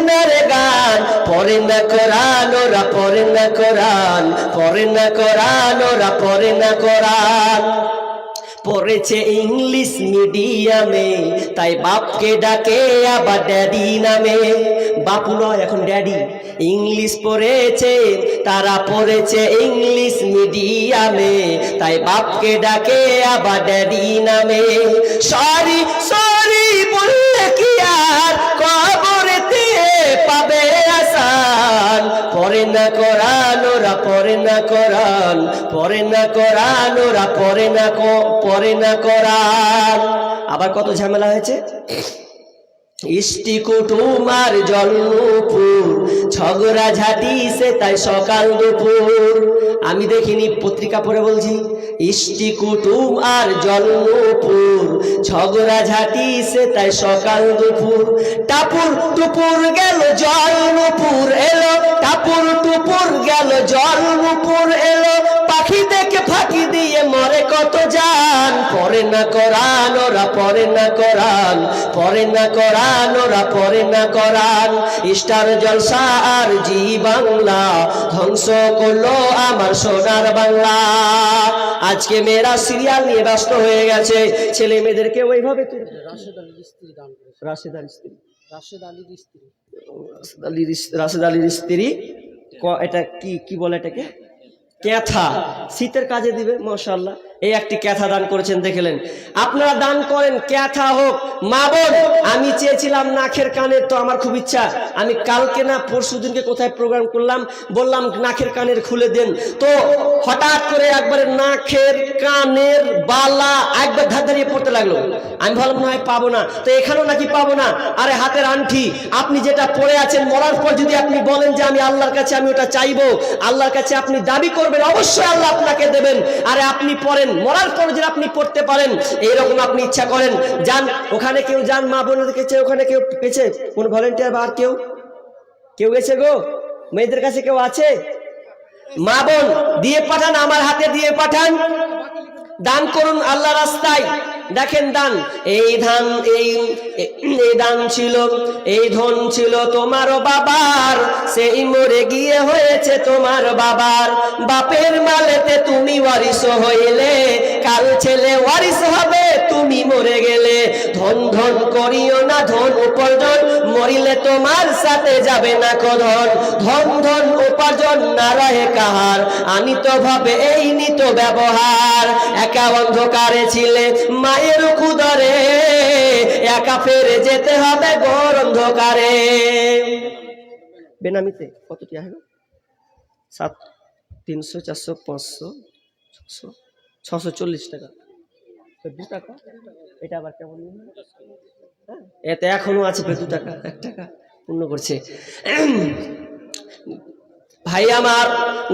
রে গান পরে না কোরআন, ওরা পরে না কোরআন পরে না কোরআন, ওরা পরে না কোরআন। পড়েছে ইংলিশ মিডিয়ামে, তাই বাপকে ডাকে, আবার ড্যাডি নামে। বাপু নয়, এখন ড্যাডি। ইংলিশ পড়েছে, তারা পড়েছে ইংলিশ মিডিয়ামে, তাই বাপকে ডাকে, আবার ড্যাডি নামে। সরি সরি, বললে কি আর কবরেতে পরে না করান ওরা পরে না করান পরে না করান ওরা পরে না পরে না করান আবার কত ঝামেলা হয়েছে? ইষ্টি কুটুমার জন্মপুর, ঝগড়া ঝাঁটি সে তাই সকাল দুপুর। আমি দেখিনি, পত্রিকা পড়ে বলছি ইষ্টি কুটুম আর জন্মপুর, ঝগড়া ঝাঁটি সে তাই সকাল দুপুর। টাপুর টুপুর গেল, জন্মপুর এলো। টাপুর টুপুর গেল, জন্মপুর এলো। পরে না করান ওরা পরে না করান পরে না করান ওরা পরে না করান স্টার জলসা আর জি বাংলা ধ্বংস করল আমার সোনার বাংলা। আজকে মেয়েরা সিরিয়াল নিয়ে ব্যস্ত হয়ে গেছে। ছেলে মেয়েদেরকে ওইভাবে রাশেদ আলীর স্ত্রী দান রাশেদ আলীর স্ত্রী। রাশেদ আলীর স্ত্রী। রাশেদ আলীর স্ত্রী। এটা কি কি বলে এটাকে? ক্যাথা শীতের কাজে দিবে মশাল্লাহ এই একটি ক্যাথা দান করেছেন, দেখলেন। আপনারা দান করেন, ক্যাথা হোক মা বোন আমি চেয়েছিলাম নাখের কানের তো আমার খুব ইচ্ছা। আমি কালকে না পরশু দিনকে কোথায় প্রোগ্রাম করলাম, বললাম, নাখের কানের খুলে দেন। তো হঠাৎ করে একবারে নাখের কানের বালা একবার ধার দাঁড়িয়ে পড়তে লাগল। আমি ভাবলাম মনে হয় পাবো না। তো এখানেও নাকি পাবো না। আরে, হাতের আংটি, আপনি যেটা পড়ে আছেন, মরার পর যদি আপনি বলেন যে আমি আল্লাহর কাছে আমি ওটা চাইব, আল্লাহর কাছে আপনি দাবি করবেন, অবশ্যই আল্লাহ আপনাকে দেবেন। আরে, আপনি পড়েন মরার কলেজের আপনি পড়তে পারেন, এইরকম আপনি ইচ্ছা করেন। যান, ওখানে কেউ যান, মা বোনের গেছে ওখানে কেউ গেছে কোন ভলেন্টিয়ার বা আর কেউ? কেউ গেছে গো? মেয়েদের কাছে কেউ আছে? মা বোন, দিয়ে পাঠান, আমার হাতে দিয়ে পাঠান। দান করুন আল্লাহ রাস্তায়। দেখেন দান, এই ধান, এই এই দান ছিল, এই ধন ছিল তোমার বাবার। সেই মরে গিয়ে হয়েছে তোমার বাবার। বাপের মালেতে তুমি ওয়ারিস হইলে, কাল ছেলে ওয়ারিস হবে, তুমি মরে গেলে। ধন ধন করিও না, ধন উপার্জন মরিলে তোমার সাথে যাবে না কধন ধন ধন, উপার্জন না রহে কাহার। আনিত ভাবে এই নিত ব্যবহার। একা অন্ধকারে ছিলে মায়ের কুদরে। একা ফেরে যেতে হবে গোর অন্ধকারে। বেনামিতে কত টিয়া হলো সাত, তিনশো, চারশো, পাঁচশো, ছশো ছশো চল্লিশ টাকা। দু টাকা? এটা আবার কেমন এতে এখনও আছে দু টাকা, এক টাকা পূর্ণ করছে। ভাই, আমার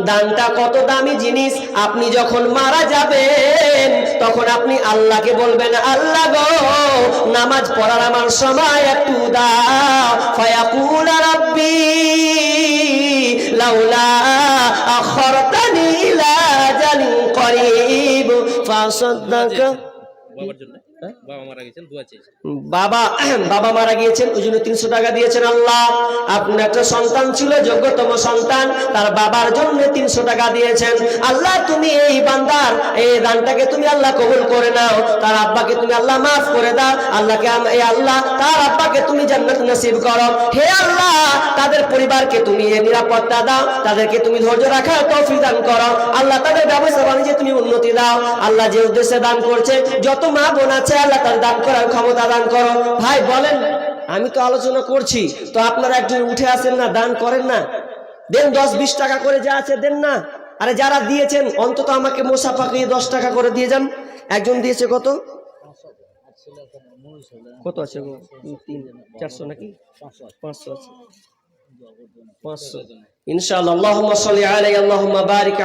দানটা কত দামি জিনিস? আপনি যখন মারা যাবেন, তখন আপনি আল্লাহকে বলবেন, আল্লাহ গো, নামাজ পড়ার আমার সময় একটু দাও। রাব্বি, লাউলা আজালিন করিব। জন্য? বাবা মারা গেছেন দোয়া চেয়েছেন। বাবা বাবা মারা গিয়েছেন ওই জন্য তিনশো টাকা দিয়েছেন আল্লাহ। আপনার একটা সন্তান ছিল যোগ্যতম সন্তান তার বাবার জন্য তিনশো টাকা দিয়েছেন। আল্লাহ তুমি এই বান্দার এই দানটাকে তুমি আল্লাহ কবুল করে নাও। তার আব্বাকে তুমি আল্লাহ মাফ করে দাও। আল্লাহকে এই আল্লাহ তার আব্বাকে তুমি জান্নাত নসিব করো। হে আল্লাহ, তাদের পরিবারকে তুমি নিরাপত্তা দাও, তাদেরকে তুমি ধৈর্য রাখার তৌফিক দান করো। আল্লাহ তাদের ব্যবসা বাণিজ্যে তুমি উন্নতি দাও। আল্লাহ যে উদ্দেশ্যে দান করছে, যত মা বোন আছে, আল্লাহ তার দান করার ক্ষমতা দান করো। ভাই, বলেন, আমি তো আলোচনা করছি, তো আপনারা একটু উঠে আসেন না, দান করেন না। দেন দশ বিশ টাকা করে যা আছে দেন না। আরে যারা দিয়েছেন, অন্তত আমাকে মোসা পাকিয়ে দশ টাকা করে দিয়ে যান। একজন দিয়েছে কত? কত আছে গো? তিন চারশো নাকি? পাঁচশো আছে। পাঁচশো।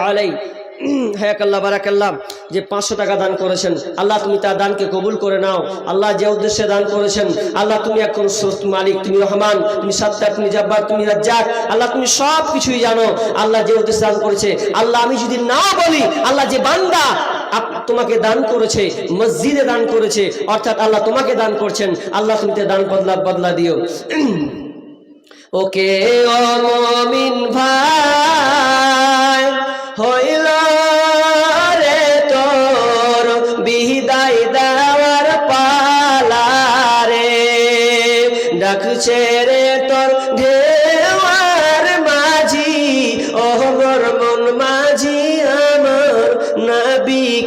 আলাই যে পাঁচশো টাকা দান করেছেন, আল্লাহ তুমি তার দানকে কবুল করে নাও। আল্লাহ যে উদ্দেশ্যে দান করেছেন, আল্লাহ তুমি এখন মালিক, তুমি রহমান, তুমি সত্তার তুমি জব্বার, তুমি রাজ্জাক, আল্লাহ তুমি সব কিছুই জানো। আল্লাহ যে উদ্দেশ্যে দান করেছে, আল্লাহ আমি যদি না বলি, আল্লাহ যে বান্দা তোমাকে দান করেছে, মসজিদে দান করেছে, অর্থাৎ আল্লাহ তোমাকে দান করছেন। আল্লাহ তুমি দান বদলা বদলা দিও। ওকে ও মমিন ভাই, হইল রে তোর বিদায় দেওয়ার পালা রে। ডাকছে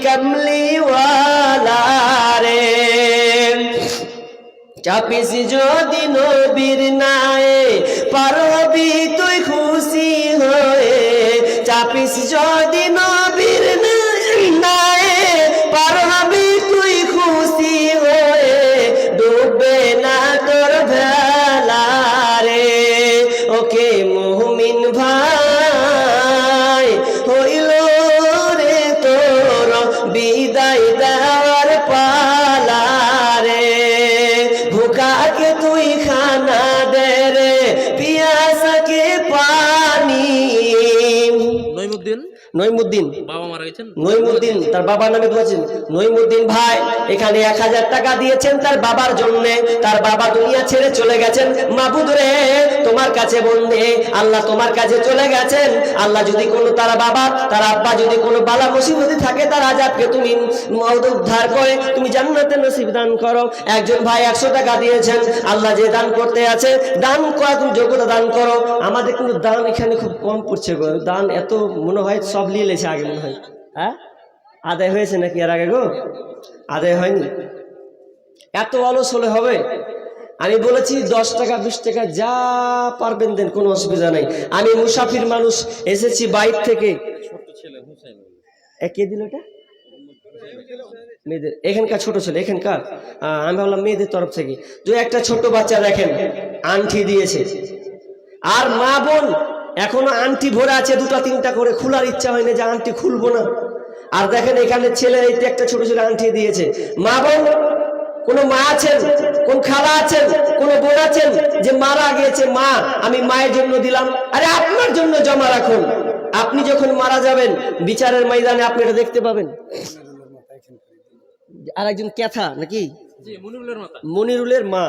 কামলিওয়ালা রে চাপিস যদি নবীর নায়ে পারবি তুই খুশি হয়ে। চাপিস যদি নায়ে নইমুদ্দিন। নইমুদ্দিন বাবা মারা গেছেন নইমুদ্দিন তার বাবার নামে বলেছেন নইমুদ্দিন ভাই এখানে এক হাজার টাকা দিয়েছেন তার বাবার জন্য। তার বাবা দুনিয়া ছেড়ে চলে গেছেন। মাবুদ রে তোমার কাছে বন্ধে আল্লাহ তোমার কাছে চলে গেছেন। আল্লাহ যদি কোনো তার বাবা তার আব্বা যদি কোনো বালা মুসিবতে থাকে তার আজাবকে তুমি উদ্ধার করে তুমি জান্নাতে নসিব দান করো। একজন ভাই একশো টাকা দিয়েছেন। আল্লাহ যে দান করতে আছে দান করা তুমি যোগ্যতা দান করো। আমাদের কিন্তু দান এখানে খুব কম পড়ছে দান এত মনে হয় সব নিয়ে লেছে আগে মনে হয়। হ্যাঁ? আদায় হয়েছে নাকি এর আগে গো? আদায় হয়নি। এত অলস হলে হবে? আমি বলেছি দশ টাকা বিশ টাকা যা পারবেন দেন কোনো অসুবিধা নেই। আমি মুসাফির মানুষ এসেছি বাইর থেকে। কে দিল এটা? মেয়েদের এখানকার ছোট ছেলে এখানকার? আমি ভাবলাম মেয়েদের তরফ থেকে। যে একটা ছোট বাচ্চা দেখেন আংটি দিয়েছে। আর মা বোন এখনও আংটি ভরে আছে দুটা তিনটা করে খোলার ইচ্ছা হয়নি যে আংটি খুলবো না। আর দেখেন এখানে ছেলে এই একটা ছোট ছোট আংটি দিয়েছে। মা বোন কোন মা আছেন কোন খালা আছেন কোন বোন আছেন যে মারা গিয়েছে? মা আমি মায়ের জন্য দিলাম। আরে আপনার জন্য জমা রাখুন। আপনি যখন মারা যাবেন বিচারের ময়দানে আপনি এটা দেখতে পাবেন। আর একজন ক্যাথা নাকি? মনিরুলের মা।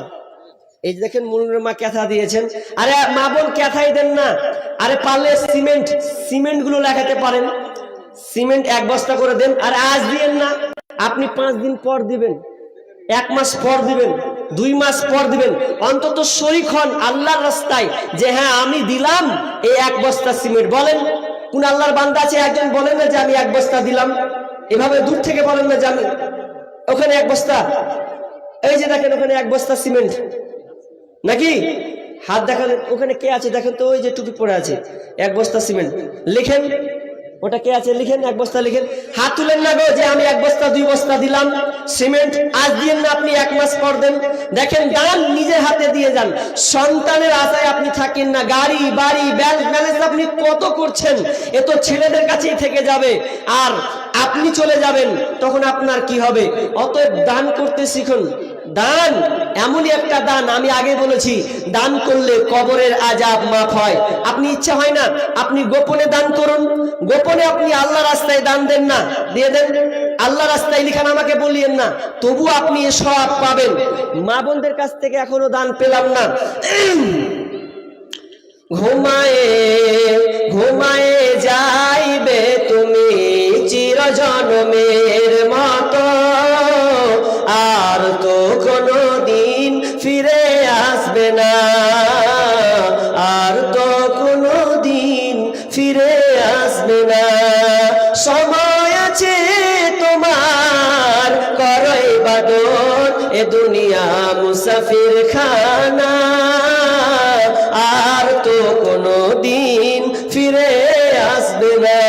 এই যে দেখেন মনিরুলের মা ক্যাথা দিয়েছেন। আরে মা বোন ক্যাথাই দেন না। আরে পারলে সিমেন্ট সিমেন্টগুলো লাগাতে পারেন। সিমেন্ট এক বস্তা করে দেন, আর আজ দিয়েন না, আপনি পাঁচ দিন পর দিবেন, এক মাস পর দিবেন, দুই মাস পর দিবেন, অন্তত শরিক হন আল্লাহর রাস্তায় যে হ্যাঁ আমি দিলাম এই এক বস্তা সিমেন্ট। বলেন, কোন আল্লাহর বান্দা আছে, একজন বলেন না যে আমি এক বস্তা দিলাম। এভাবে দূর থেকে বলেন না যে আমি, ওখানে এক বস্তা, এই যে দেখেন ওখানে এক বস্তা সিমেন্ট। নাকি? হাত দেখান ওখানে কে আছে? দেখেন তো, ওই যে টুপি পরে আছে, এক বস্তা সিমেন্ট। লিখেন ওটা কে আছে? লিখেন, এক বস্তা লিখেন। হাত তুলেন না গো, যে আমি এক বস্তা, দুই বস্তা দিলাম। সিমেন্ট, আজ দিয়েন না আপনি এক মাস পর দেন। দেখেন দান নিজের হাতে দিয়ে যান। সন্তানের আশায় আপনি থাকেন না। গাড়ি, বাড়ি ব্যালেন্স আপনি কত করছেন? এ তো ছেলেদের কাছেই থেকে যাবে। আর আপনি চলে যাবেন, তখন আপনার কি হবে? অতএব দান করতে শিখুন। দান, এমনই একটা দান আমি আগে বলেছি, দান করলে কবরের আজাব মাফ হয়। আপনি ইচ্ছা হয় না? আপনি গোপনে দান করুন। গোপনে আপনি আল্লাহ রাস্তায় দান দেন না, দিয়ে দেন। আল্লাহ রাস্তায় লিখান আমাকে বলিয়েন না, তবু আপনি সব পাবেন। মা বোনদের কাছ থেকে এখনও দান পেলাম না। ঘুমায়ে ঘুমায়ে যাইবে তুমি চিরজনমের মতো। মুসাফির খানা আর তো কোনো দিন ফিরে আসবে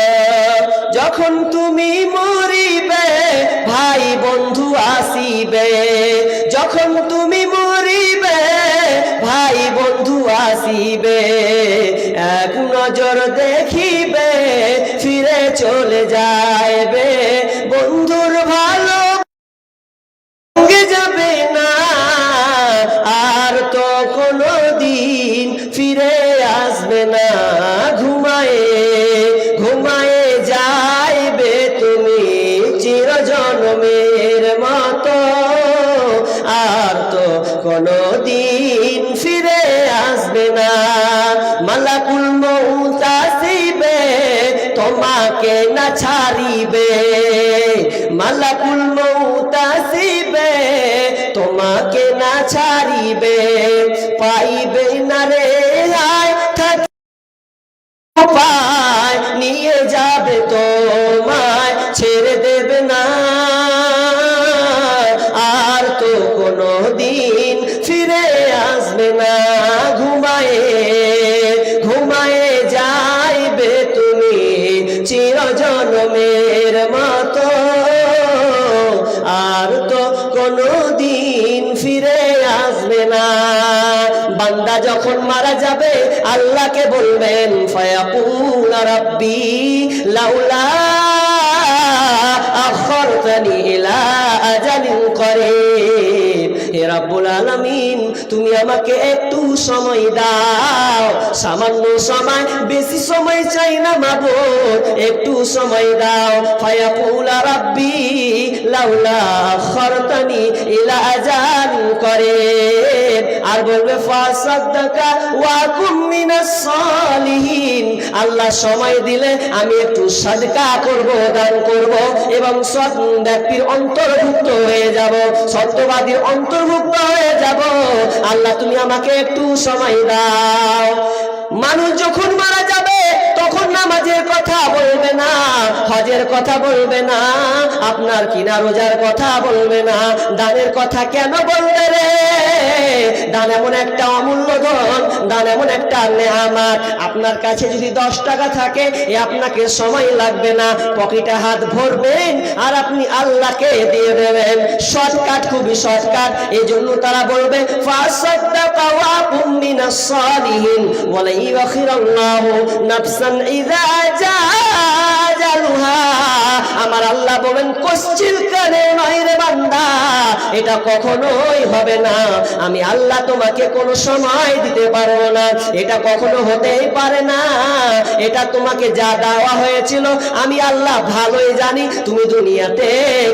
যখন তুমি মরিবে, ভাই বন্ধু আসিবে। যখন তুমি মরিবে, ভাই বন্ধু আসিবে। এক নজর দেখিবে, ফিরে চলে যাইবে। বন্ধুর মালাকুল মৌত আসিবে, তোমাকে না ছাড়িবে। মালাকুল মৌত আসিবে, তোমাকে না ছাড়িবে। পাইবে না রে আয় থাকি পায়, নিয়ে যাবে তোমায় আর তো কোনো দিন ফিরে আসবে না। বান্দা যখন মারা যাবে, আল্লাহকে বলবেন, ফায়াকুল রাব্বি, লাউলা আখরতানি ইলা আজালিন করিব। হে রাব্বুল আলামিন, তুমি আমাকে একটু সময় দাও। সামান্য সময়, বেশি সময় চাই না মাবুদ, একটু সময় দাও। ফায়াকুল রাব্বি, লাউলা আখরতানি ইলা আজালিন করিব আর বলবে ফাসাদ্দাকা ওয়া কুম মিনাস সালিহিন। আল্লাহ সময় দিলে আমি একটু সাদকা করব, দান করব এবং সৎ ব্যক্তির অন্তর্ভুক্ত হয়ে যাব। সত্যবাদীর অন্তর্ভুক্ত হয়ে যাব। আল্লাহ তুমি আমাকে একটু সময় দাও। মানুষ যখন মারা যাবে, তখন নামাজের কথা বলবে না, হজের কথা বলবে না, আপনার কিনা রোজার কথা বলবে না। দানের কথা কেন বলবে রে? দান এমন একটা অমূল্য ধন, দান এমন একটা নেহামাত আপনার কাছে যদি দশ টাকা থাকে, এ আপনাকে সময় লাগবে না। পকেটে হাত ভরবেন আর আপনি আল্লাহকে দিয়ে দেবেন। শর্টকাট, খুবই শর্টকাট। এই জন্য তারা বলবে, ফাসাদ্দাকা ওয়া কুম মিনাস সালিহিন ওয়া লা ইউখিরাল্লাহু নাফসান ইযা জাআজালুহা আমার আল্লাহ বলেন, কশ্চিল কানে নয় রে বান্দা, এটা কখনোই হবে না। আমি আল্লাহ তোমাকে কোনো সময় দিতে পারব না। এটা কখনো হতেই পারে না। এটা তোমাকে যা দেওয়া হয়েছিল, আমি আল্লাহ ভালোই জানি, তুমি দুনিয়াতে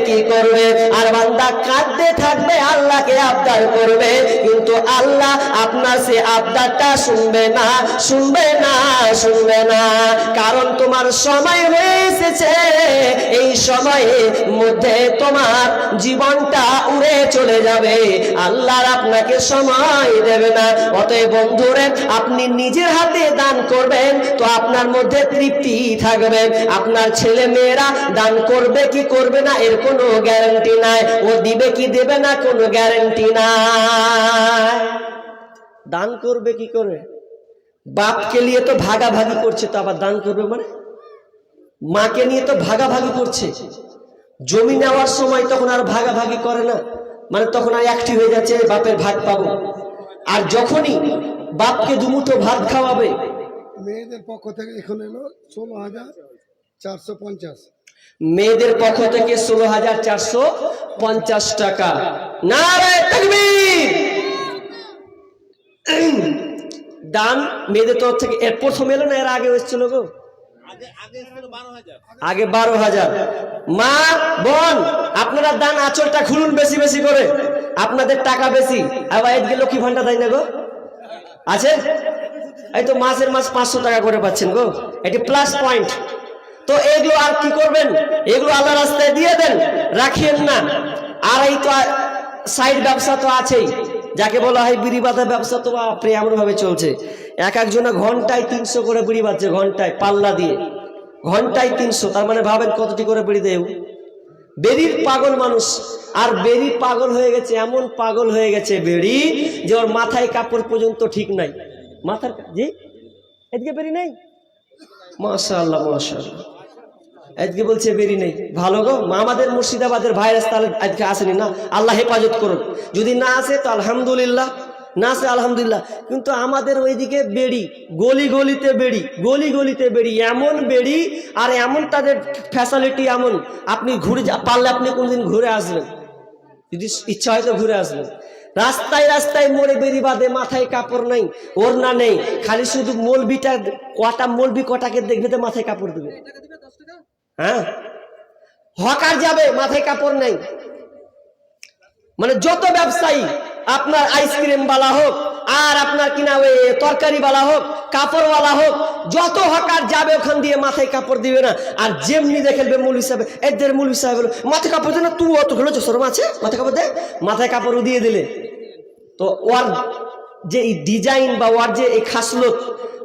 কি করবে? আর বান্দা কাঁদতে থাকবে, আল্লাহকে আবদার করবে। কিন্তু আল্লাহ আপনার সে আবদারটা শুনবে না শুনবে না শুনবে না। কারণ তোমার সময় হয়ে এসেছে। এই সময়ের মধ্যে তোমার জীবনটা উড়ে চলে যাবে। আল্লাহর আপনাকে সময় দেবে না। অতএব বন্ধুরে, আপনি নিজের হাতে দান করবেন, তো আপনার মধ্যে তৃপ্তি থাকবে। আপনার ছেলে মেয়েরা দান করবে কি করবে না, এর কোনো গ্যারান্টি নাই। ও দিবে কি দেবে না, কোনো গ্যারান্টি নাই। দান করবে কি করে? বাপকে নিয়ে তো ভাগাভাগি করছে, তো আবার দান করবে মানে? মাকে নিয়ে তো ভাগাভাগি করছে। জমি নেওয়ার সময় তখন আর ভাগাভাগি করে না। মানে তখন আর একটি হয়ে যাচ্ছে বাপের ভাগ পাবো। আর যখনই বাপকে দুমুঠো ভাত খাওয়াবে মেয়েদের পক্ষ থেকে এখন এলো ষোলো হাজার চারশো পঞ্চাশ। মেয়েদের পক্ষ থেকে ষোলো হাজার চারশো পঞ্চাশ টাকা। নারায় তাকবীর! দান মেয়েদের তরফ থেকে এর প্রথম এলো না এর আগে এসেছিল গো? আগে বারো হাজার। মা, বোন, আপনারা দান আঁচলটা খুলুন বেশি বেশি করে। আপনাদের টাকা বেশি। আবার লক্ষ্মী ভান্ডার দেয় না গো? আছে? এই তো মাসের মাস পাঁচশো টাকা করে পাচ্ছেন গো। এটি প্লাস পয়েন্ট তো এগুলো আর কি করবেন? এগুলো আল্লাহ রাস্তায় দিয়ে দেন। রাখিয়েন না। আর এই তো সাইড ব্যবসা তো আছেই। যাকে বলা হয় বিড়ি বাঁধা ব্যবসা, তো বাপরে এমন ভাবে চলছে। এক একজনে ঘন্টায় তিনশো করে বিড়ি বাঁধছে, ঘন্টায় পাল্লা দিয়ে। ঘন্টায় তিনশো, তার মানে ভাবেন কতটি করে বিড়ি দেব? বেরির পাগল মানুষ। আর বেরি পাগল হয়ে গেছে, এমন পাগল হয়ে গেছে বেরি, যে ওর মাথায় কাপড় পর্যন্ত ঠিক নাই। মাথার জি? এদিকে বেরি নেই? মাশাআল্লাহ মাশাআল্লাহ। আজকে বলছে, বেরি নেই। ভালো গো আমাদের মুর্শিদাবাদের ভাইরাস তাহলে আজকে আসেনি না? আল্লাহ হেফাজত করুন যদি না আসে, তো আলহামদুলিল্লাহ। না আসে, আলহামদুলিল্লাহ। কিন্তু আমাদের ওইদিকে বেড়ি গলি গলিতে বেড়ি গলি গলিতে বেড়ি এমন বেড়ি আর এমন তাদের ফ্যাসিলিটি এমন। আপনি ঘুরে পারলে আপনি কোনদিন ঘুরে আসবেন। যদি ইচ্ছা হয় তো ঘুরে আসবেন। রাস্তায় রাস্তায় মরে বেরি বাদে, মাথায় কাপড় নেই, ওড়না নেই। খালি শুধু মলবিটা কটা মলবি কটাকে দেখবে তো মাথায় কাপড় দেবে। হ্যাঁ? হকার যাবে, মাথায় কাপড় নেই। মানে যত ব্যবসায়ী, আপনার আইসক্রিম বালা হোক, আর আপনার কিনা ওই তরকারিওয়ালা হোক কাপড়ওয়ালা হোক, যত হকার যাবে, ওখান দিয়ে মাথায় কাপড় দিবে না। আর যেমনি দেখেলবে মূল হিসাবে, এদের মূল হিসাবে বলো, মাথায় কাপড় দে না, তুই অত হলো সরম আছে? মাথায় কাপড় দে, মাথায় কাপড় দিয়ে দিলে। তো ওর যে এই ডিজাইন বা ওর যে এই খাসলত,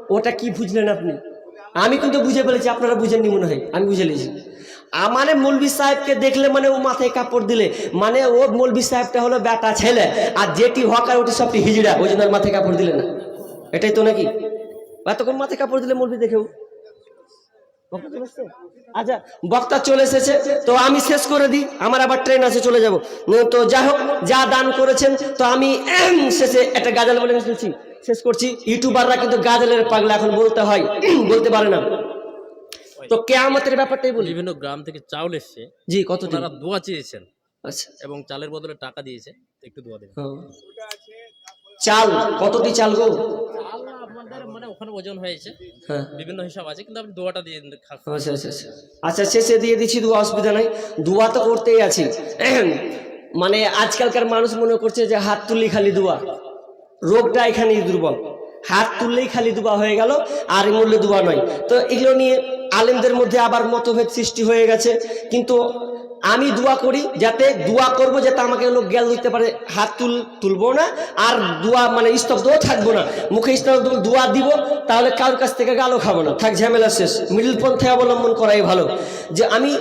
ওটা কি বুঝলেন আপনি? আমি কিন্তু বুঝে ফেলেছি, আপনারা বুঝেননি মনে হয়। আমি বুঝে নিয়েছি। মানে মৌলবি সাহেবকে দেখলে মানে ও মাথায় কাপড় দিলে। মানে ও মৌলবি সাহেবটা হলো বেটা ছেলে, আর যেটি হকার ওটি সবটি হিজড়া, ওই জন্য মাথায় কাপড় দিলে না। এটাই তো নাকি? এতক্ষণ মাথায় কাপড় দিলে মৌলবি দেখেও আচ্ছা বক্তা চলে এসেছে, তো আমি শেষ করে দিই। আমার আবার ট্রেন আছে, চলে যাব। তো যাই হোক, যা দান করেছেন, তো আমি শেষে একটা গাজাল বলে শুনছি শেষ করছি। ইউটিউবাররা কিন্তু গাজালের পাগলা এখন বলতে হয় বলতে পারে না। তো কেয়ামতের ব্যাপারটাই বলি। বিভিন্ন গ্রাম থেকে চাউল এসছে। জি কত ওনারা দোয়া চেয়েছেন আচ্ছা। এবং চালের বদলে টাকা দিয়েছে একটু দোয়া দেবেন। চাল কতটি চাল গো? আপনাদের মানে ওখানে ওজন হয়েছে হ্যাঁ। বিভিন্ন হিসাব আছে কিন্তু আপনি দোয়াটা দিয়ে দিন, আচ্ছা আচ্ছা আচ্ছা। আচ্ছা শেষে দিয়ে দিচ্ছি দোয়া অসুবিধা নাই। দোয়া তো করতেই আছি। মানে আজকালকার মানুষ মনে করছে যে হাত তুলি খালি দোয়া। রোগটা এখানেই দুর্বল। হাত তুললেই খালি দুবা হয়ে গেল, আর মূল্যে দুবা নয়। তো এগুলো নিয়ে আলেমদের মধ্যে আবার মতভেদ সৃষ্টি হয়ে গেছে। কিন্তু আমি দোয়া করি যাতে দোয়া করব যাতে আমাকে লোক জ্ঞান দিতে পারে, হাত তুল, তুলবো না, আর দোয়া মানে স্তব্ধও থাকব না। মুখে স্তব্ধ দোয়া দিব, তাহলে কারোর কাছ থেকে গালও খাব না। থাক, ঝামেলা শেষ। মিডিল পন্থে অবলম্বন করাই ভালো। যে আমি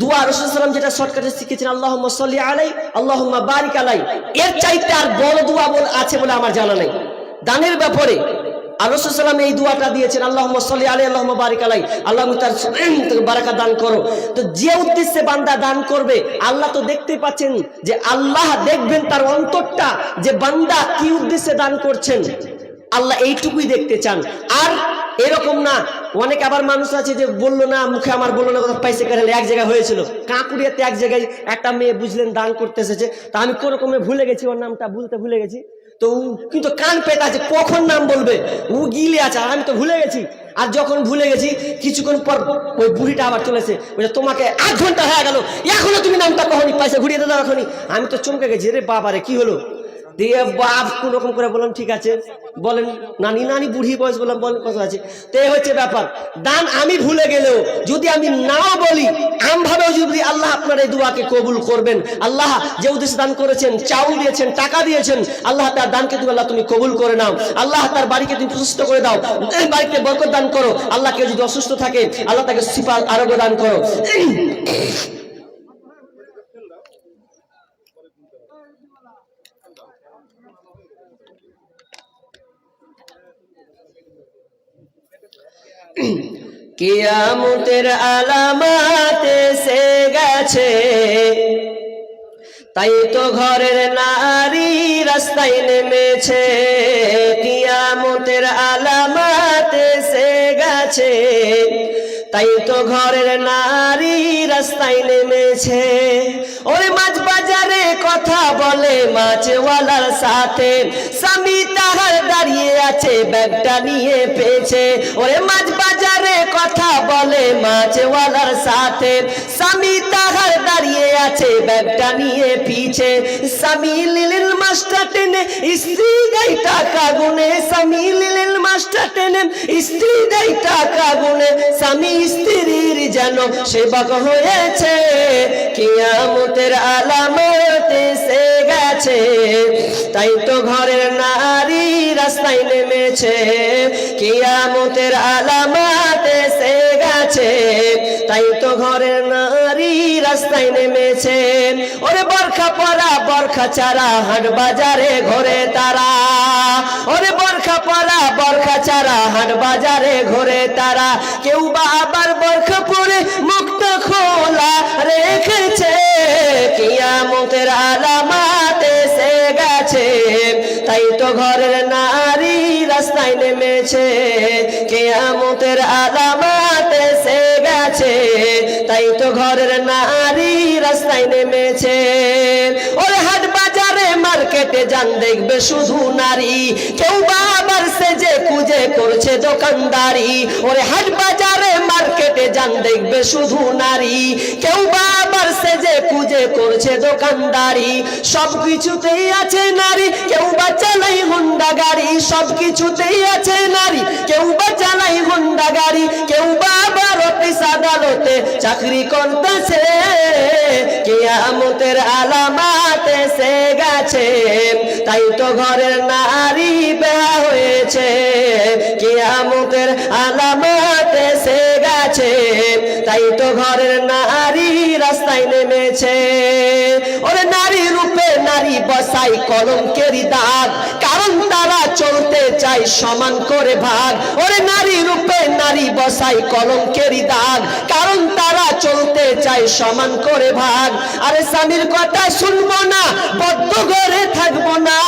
দোয়া রসুলাম যেটা শর্টকাটে শিখেছেন আল্লাহ সাল্লি আলাই আল্লাহ বারিক আলাই। এর চাইতে আর বড় দোয়া বল আছে বলে আমার জানা দানের ব্যাপারে আর রসুলাম এই দোয়াটা দিয়েছেন আল্লাহ সাল্লি আলাই আল্লাহ বারিক আলাই। আল্লাহ তার বারাকা দান করো। তো যে উদ্দেশ্যে বান্দা দান করবে, আল্লাহ তো দেখতে পাচ্ছেন যে আল্লাহ দেখবেন তার অন্তরটা, যে বান্দা কি উদ্দেশ্যে দান করছেন, আল্লাহ এইটুকুই দেখতে চান। আর এরকম না। অনেক আবার মানুষ আছে যে বলল না, মুখে আমার বলল না পাইছে কারণে এক জায়গায় হয়েছিল। কাঁকুড়িয়াতে এক জায়গায় একটা মেয়ে বুঝলেন দান করতে এসেছে। তা আমি কোনো রকমে ভুলে গেছি, ওর নামটা বলতে ভুলে গেছি। তো কিন্তু কান পেতে আছে, কখন নাম বলবে? ও গিলে আছে, আর আমি তো ভুলে গেছি। আর যখন ভুলে গেছি, কিছুক্ষণ পর ওই বুড়িটা আবার চলেছে বলছে, তোমাকে আধ ঘণ্টা হয়ে গেল, এখনও তুমি নামটা কখনই পয়সা ঘুরিয়ে দাও এখনই। আমি তো চমকে গেছি রে বাবারে, কি হলো? দিয়ে বাপ কোন রকম করে বললাম, ঠিক আছে। বলেন, নানি নানি, বুড়ি বয়স বললাম, বলেন, কত আছে? তো হচ্ছে ব্যাপার। দান আমি ভুলে গেলেও, যদি আমি নাও বলি, আমভাবেও যদি আল্লাহ আপনার এই দুয়াকে কবুল করবেন, আল্লাহ যে উদ্দেশ্যে দান করেছেন, চাউল দিয়েছেন, টাকা দিয়েছেন, আল্লাহ তার দানকে তুমি, আল্লাহ তুমি কবুল করে নাও। আল্লাহ তার বাড়িকে তুমি প্রশস্ত করে দাও। বাড়িতে বরকত দান করো। আল্লাহ কেউ যদি অসুস্থ থাকে, আল্লাহ তাকে সিপা আরোগ্য দান করো। কিয়ামতের আলামাত এসে গেছে। তাই তো ঘরের নারী রাস্তায় নেমেছে। কিয়ামতের আলামাত এসে গেছে। তাই তো ঘরের নারী রাস্তায় নেমেছে। ওরে মাছ বাজারে কথা বলে মাছওয়ালার সাথে। স্বামী দাঁড়িয়ে আছে ব্যাগটা নিয়ে পেয়েছে। ওরে মাছ বাজারে কথা বলে মাছওয়ালার সাথে। দাঁড়িয়ে আছে ব্যাগটা নিয়ে পিছে। মাস্টার টেনে স্ত্রী দেয় টাকা গুনে। মাস্টার টেনে স্ত্রী দেয় টাকা গুনে। স্বামী স্ত্রীর যেন সেবক হয়েছে, কিয়ামতের আলামত গেছে। তাই তো ঘরের নারী রাস্তায় নেমেছে, কিয়ামতের আলামত এসে গেছে। তাই তো ঘরের নারী রাস্তায় নেমেছে। ওরে বরখা পরা, বরখা চারা, হাট বাজারে ঘরে তারা। ওরে বরখা পরা, বরখা চারা, হাট বাজারে ঘরে তারা। কেউ বা আবার বরখা পরে মুক্ত খোলা রেখেছে। কিয়ামতের আলামাত এসে গেছে। তাই তো ঘরের নারী রাস্তায় নেমেছে। কেয়ামতের আলামাত এসে গেছে তাই তো ঘরের নারী রাস্তায় নেমেছে। ওরে হাট বাজারে মার্কেটে যান, দেখবে শুধু নারী। কেউ বাবার সেজে কুজে করছে দোকানদারি। ওরে হাট বাজারে মার্কেটে যান, দেখবে শুধু নারী। কেউ বা আবার সেজে পুজে করছে দোকানদারি। সব কিছুতেই আছে নারী, কেউ বা চালাই হুন্ডা গাড়ি। সব কিছুতেই আছে নারী কেউ বা চালাই হুন্ডা গাড়ি কেউ বা আবার অফিস আদালতে চাকরি করতেছে, কেয়ামতের আলামাত এসে গেছে। তাই তো ঘরের নারী বেহা হয়েছে, কেয়ামতের আলামাত এসে গেছে। তাই তো ঘরের নারী রাস্তায় নেমেছে। ওরে নারী রূপে নারী বসাই কলঙ্কেরই দাগ চলতে চাই সমান করে ভাগ। ওরে নারী রূপে নারী বসাই কলঙ্কেরই দাগ। কারণ তারা চলতে চাই সমান করে ভাগ। আরে স্বামীর কথা শুনব না, বদ্ধ ঘরে থাকব না।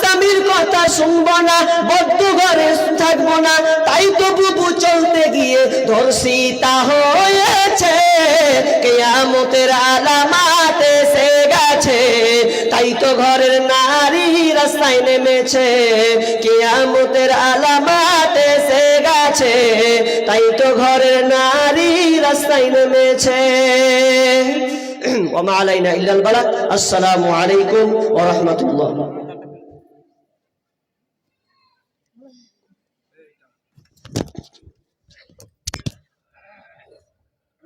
স্বামীর কথা শুনব না, বদ্ধ ঘরে থাকব না। তাই তো বুবু চলতে গিয়ে ধর্ষিতা হয়েছে। কেয়ামতের আলামাত সে গেছে। তাই তো ঘরের নারী রাস্তায় নেমেছে, কিয়ামতের আলামাত এসে গেছে। তাই তো ঘরের নারী রাস্তায় নেমেছে। ওমা আলাইনা ইল্লাল বালাত আসসালামু আলাইকুম ওয়া রাহমাতুল্লাহ।